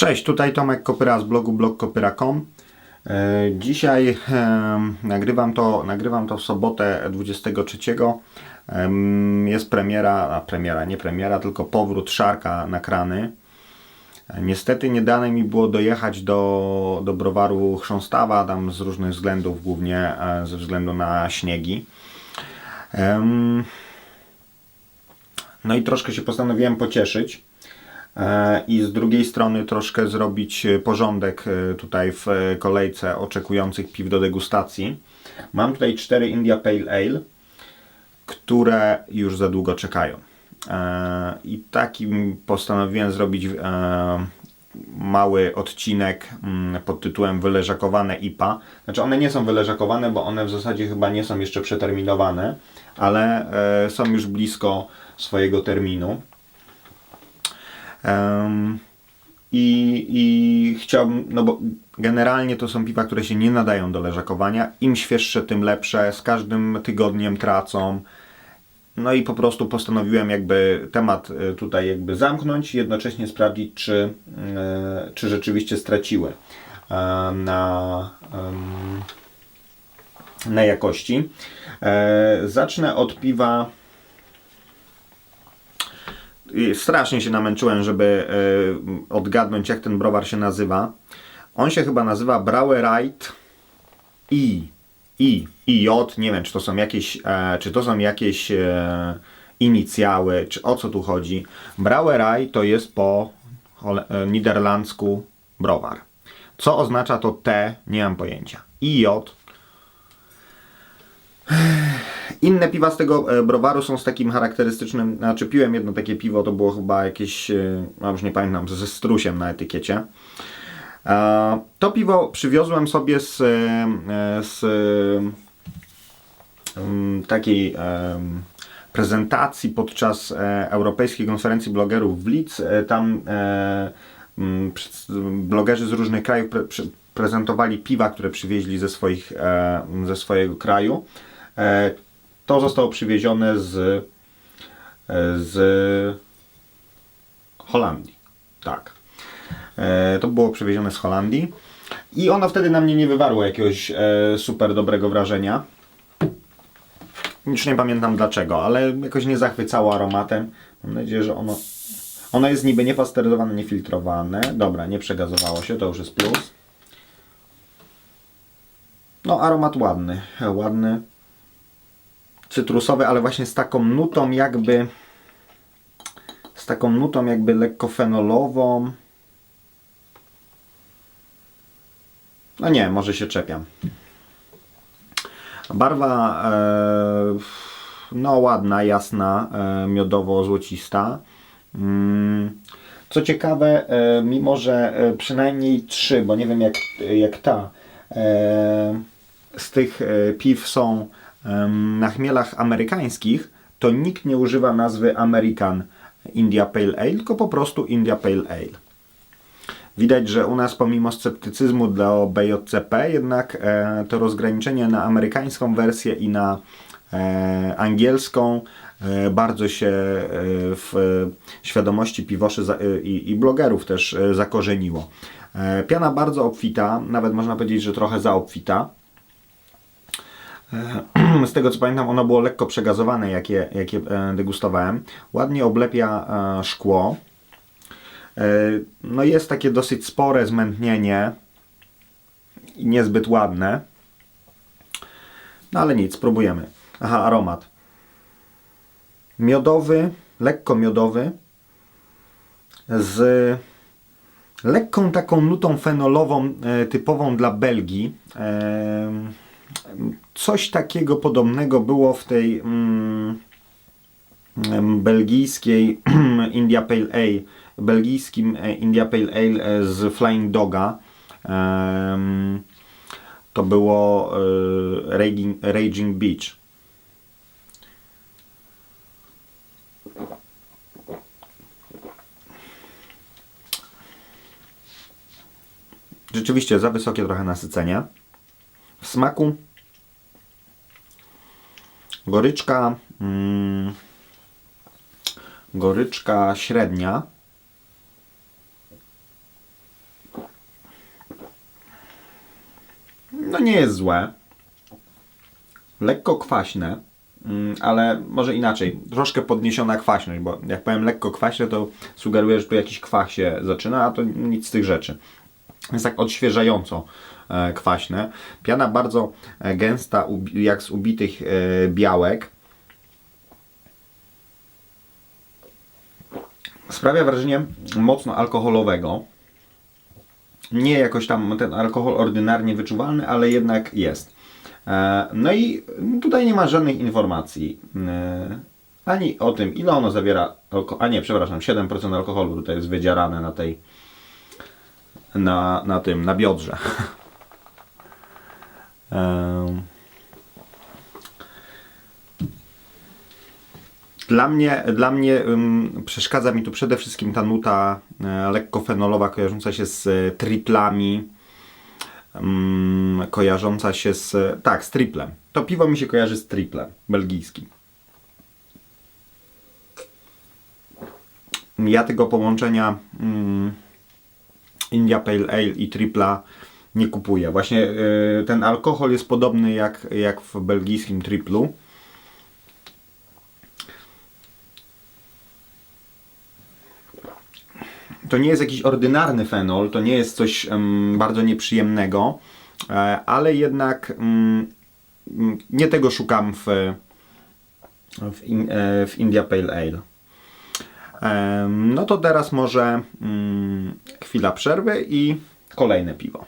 Cześć, tutaj Tomek Kopyra z blogu blogkopyra.com. E, Dzisiaj nagrywam to, nagrywam to w sobotę 23. Em, Jest premiera, a premiera, nie premiera, tylko powrót Szarka na krany. E, Niestety nie dane mi było dojechać do, do browaru Chrząstawa, tam z różnych względów, głównie e, ze względu na śniegi. No i troszkę się postanowiłem pocieszyć. E, i z drugiej strony troszkę zrobić e, porządek e, tutaj w kolejce oczekujących piw do degustacji. Mam tutaj cztery India Pale Ale, które już za długo czekają. I takim postanowiłem zrobić mały odcinek mm, pod tytułem Wyleżakowane IPA. Znaczy one nie są wyleżakowane, bo one w zasadzie chyba nie są jeszcze przeterminowane, ale są już blisko swojego terminu. Em, I, I chciałbym, no bo generalnie to są piwa, które się nie nadają do leżakowania. Im świeższe, tym lepsze. Z każdym tygodniem tracą. No i po prostu postanowiłem jakby temat y, tutaj jakby zamknąć jednocześnie sprawdzić, czy, y, czy rzeczywiście straciły e, na, na jakości. E, Zacznę od piwa strasznie się namęczyłem, żeby e, odgadnąć, jak ten browar się nazywa. On się chyba nazywa Brauerite I. I. IJ. Nie wiem, czy to są jakieś, e, czy to są jakieś e, inicjały, czy o co tu chodzi. Brauerei to jest po e, niderlandzku browar. Co oznacza to T, nie mam pojęcia. IJ inne piwa z tego e, browaru są z takim charakterystycznym, znaczy piłem jedno takie piwo, to było chyba jakieś, e, no już nie pamiętam, ze strusiem na etykiecie. To piwo przywiozłem sobie z, e, z em, takiej prezentacji podczas Europejskiej Konferencji Blogerów w. E, Tam m, przed- blogerzy z różnych krajów prezentowali piwa, które przywieźli ze, swoich, ze swojego kraju. E, To zostało przywiezione z, e, z Holandii. Tak. E, To było przywiezione z Holandii. I ono wtedy na mnie nie wywarło jakiegoś e, super dobrego wrażenia. Już nie pamiętam dlaczego, ale jakoś nie zachwycało aromatem. Mam nadzieję, że ono. Ono jest niby niepasteryzowane, niefiltrowane. Dobra, nie przegazowało się, to już jest plus. No, aromat ładny. Ładny. Cytrusowy, ale właśnie z taką nutą jakby. Z taką nutą jakby lekko fenolową. No nie, może się czepiam. Barwa e, no ładna, jasna, e, miodowo-złocista. Mm, Co ciekawe, e, mimo że e, przynajmniej trzy, bo nie wiem jak, jak ta, e, z tych piw są na chmielach amerykańskich, to nikt nie używa nazwy American India Pale Ale, tylko po prostu India Pale Ale. Widać, że u nas pomimo sceptycyzmu dla BJCP, jednak e, to rozgraniczenie na amerykańską wersję i na e, angielską e, bardzo się e, w e, świadomości piwoszy za, e, i, blogerów też e, zakorzeniło. E, piana bardzo obfita, nawet można powiedzieć, że trochę za obfita. Z tego co pamiętam, ono było lekko przegazowane, jak je, jak je e, degustowałem. Ładnie oblepia e, szkło. E, No jest takie dosyć spore zmętnienie i niezbyt ładne. No ale nic, spróbujemy. Aha, aromat. Miodowy, lekko miodowy z lekką taką nutą fenolową e, typową dla Belgii. Coś takiego podobnego było w tej mm, em, belgijskiej India Pale Ale, belgijskim e, India Pale Ale e, z Flying Doga. To było e, Raging, Raging Beach. Rzeczywiście za wysokie trochę nasycenie smaku. Goryczka, mm, goryczka średnia. No nie jest złe. Lekko kwaśne, mm, ale może inaczej. Troszkę podniesiona kwaśność, bo jak powiem lekko kwaśne, to sugeruję, że tu jakiś kwach się zaczyna, a to nic z tych rzeczy. Jest tak odświeżająco e, kwaśne. Piana bardzo e, gęsta, jak z ubitych e, białek. Sprawia wrażenie mocno alkoholowego. Nie jakoś tam ten alkohol ordynarnie wyczuwalny, ale jednak jest. No i tutaj nie ma żadnych informacji ani o tym, ile ono zawiera. A nie, przepraszam, 7% alkoholu tutaj jest wydzierane na tej na, na tym, na biodrze. Dla mnie, dla mnie ym, przeszkadza mi tu przede wszystkim ta nuta e, lekko fenolowa, kojarząca się z e, triplami, ym, kojarząca się z, tak, z triplem. To piwo mi się kojarzy z triplem belgijskim. Ja tego połączenia ym, India Pale Ale i tripla nie kupuję. Właśnie y, ten alkohol jest podobny jak, jak w belgijskim triplu. To nie jest jakiś ordynarny fenol, to nie jest coś bardzo nieprzyjemnego, e, ale jednak mm, mm, nie tego szukam w, w, in, e, w India Pale Ale. No to teraz może mm, chwila przerwy i kolejne piwo.